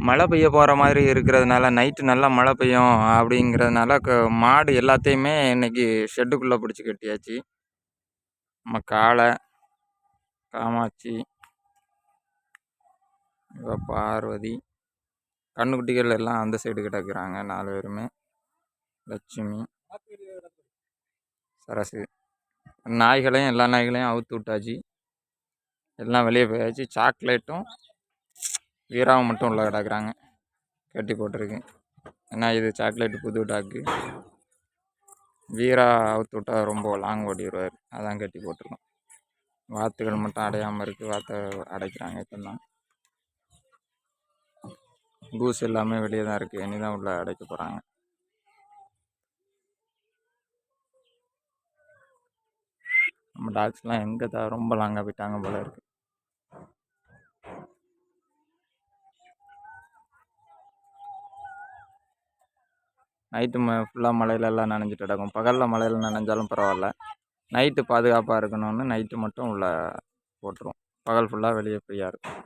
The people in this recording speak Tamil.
மழை பெய்ய போகிற மாதிரி இருக்கிறதுனால நைட்டு நல்லா மழை பெய்யும் அப்படிங்கிறதுனால க மாடு எல்லாத்தையுமே இன்னைக்கு ஷெட்டுக்குள்ளே பிடிச்சி கட்டியாச்சு. நம்ம காளை காமாட்சி இப்போ பார்வதி கண்ணுக்குட்டிகள் எல்லாம் அந்த சைடு கிடக்குறாங்க நாலு பேருமே. லட்சுமி சரசு. நாய்களையும் எல்லா நாய்களையும் அவுத்து விட்டாச்சு. எல்லாம் வெளியே போயாச்சு. சாக்லேட்டும் வீராவை மட்டும் உள்ள கிடக்குறாங்க. கட்டி போட்டிருக்கு. ஏன்னா இது சாக்லேட் புது டாக்கு வீரா அவுத்து விட்டால் ரொம்ப லாங் ஓடிடுவார் அதான் கட்டி போட்டிருக்கோம். வாத்துகள் மட்டும் அடையாமல் இருக்குது வாத்தை அடைக்கிறாங்க இப்போதான் கூஸ் எல்லாமே வெளியே தான் இருக்குது இனி தான் உள்ளே அடைக்க போகிறாங்க நம்ம டாக்ஸ்லாம் எங்கே தான் ரொம்ப லாங்காக போயிட்டாங்க போல இருக்குது நைட்டு ம ஃபுல்லாக மழையிலெல்லாம் நனைஞ்சிட்டு கிடக்கும். பகலில் மழையில் நனைஞ்சாலும் பரவாயில்ல. நைட்டு பாதுகாப்பாக இருக்கணும்னு நைட்டு மட்டும் உள்ளே போட்டுருவோம் பகல் ஃபுல்லாக வெளியே ஃப்ரீயாக இருக்கும்.